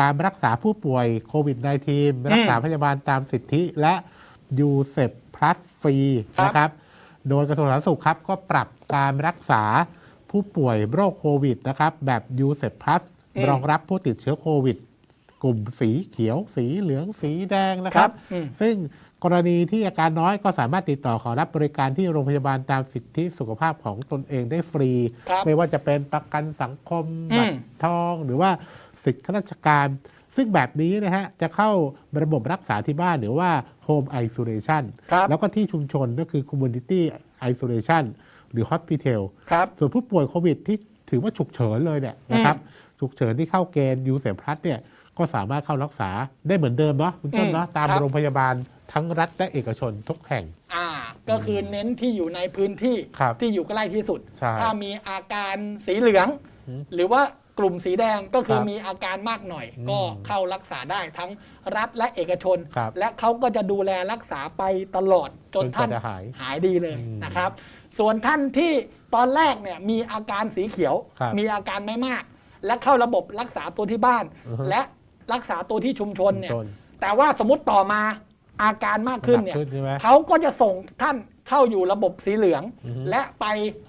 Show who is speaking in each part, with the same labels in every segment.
Speaker 1: การรักษาผู้ป่วยโควิด -19 รักษาพยาบาลตามสิทธิและยูเซปพลัสฟรี
Speaker 2: ครับ
Speaker 1: นะครับ โดยกระทรวงสาธารณสุขครับก็ปรับการรักษาผู้ป่วยโรคโควิดนะครับแบบยูเซปพลัสรองรับผู้ติดเชื้อโควิด กลุ่มสีเขียว สีเหลืองสีแดงนะครับ
Speaker 2: อืม
Speaker 1: ซึ่งกรณีที่อาการน้อยก็สามารถติดต่อขอรับบริการที่โรงพยาบาลตามสิทธิสุขภาพของตนเองได้ฟรี
Speaker 2: ครับ
Speaker 1: ไม่ว่าจะเป็นประกันสังคม
Speaker 2: อืม
Speaker 1: บัตรทองหรือว่า สิทธิข้าราชการ ซึ่งแบบนี้นะฮะจะเข้าระบบรักษาที่บ้านหรือว่า Home Isolation
Speaker 2: ครับ
Speaker 1: แล้วก็ที่ชุมชนก็คือ Community Isolation หรือ Hospital
Speaker 2: ครับ
Speaker 1: ส่วนผู้ป่วยโควิดที่ถือว่าฉุกเฉินเลยเนี่ยนะครับฉุกเฉินที่เข้าเกณฑ์ยูเซพลัสเนี่ยก็สามารถเข้ารักษาได้เหมือนเดิมเนาะคุณต้นเนาะ
Speaker 2: อืม
Speaker 1: ตาม
Speaker 2: ครับ
Speaker 1: โรงพยาบาลทั้งรัฐและเอกชนทุกแห่ง
Speaker 2: อ่า ก็คือเน้นที่อยู่ในพื้นที่
Speaker 1: ครับ
Speaker 2: ที่อยู่ใกล้ที่สุด
Speaker 1: ใช่
Speaker 2: ถ้ามีอาการสีเหลือง
Speaker 1: อืม
Speaker 2: หรือว่า กลุ่มสีแดงก็คือ
Speaker 1: ครับ
Speaker 2: มีอาการมากหน่อย
Speaker 1: อืม
Speaker 2: ก็เข้ารักษาได้ทั้งรัฐและเอกชน
Speaker 1: ครับ
Speaker 2: และเขาก็จะดูแลรักษาไปตลอดจน
Speaker 1: จนกว่า
Speaker 2: ท่าน
Speaker 1: จะหาย
Speaker 2: หายดีเลย
Speaker 1: อืม
Speaker 2: นะครับ ส่วนท่านที่ตอนแรกเนี่ยมีอาการสีเขียว
Speaker 1: ครับ
Speaker 2: มีอาการไม่มาก และเข้าระบบรักษาตัวที่บ้าน
Speaker 1: อือฮึ
Speaker 2: และรักษาตัวที่ชุมชนเนี่ย
Speaker 1: ชุมชน
Speaker 2: แต่ว่าสมมติต่อมาอาการมากขึ้นเนี่ย
Speaker 1: หนักขึ้นใช่ไหม
Speaker 2: เขาก็จะส่งท่าน เข้าอยู่ระบบสีเหลือง
Speaker 1: อือฮึ
Speaker 2: และไป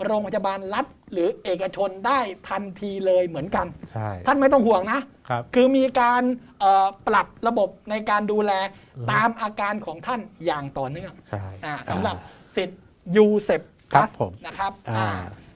Speaker 2: โรงพยาบาลรัฐ หรือเอกชนได้ทันทีเลยเหมือนกัน
Speaker 1: ใช่
Speaker 2: ท่านไม่ต้องห่วงนะ
Speaker 1: ครับ
Speaker 2: คือมีการเอ่อปรับระบบในการดูแล
Speaker 1: อือฮึ
Speaker 2: ตามอาการของท่านอย่างต่อเนื่อง
Speaker 1: ใช่
Speaker 2: อ่าสำหรับสิทธิ์ยูเซป
Speaker 1: ครับผม
Speaker 2: นะครับ
Speaker 1: อ่า
Speaker 2: อ่า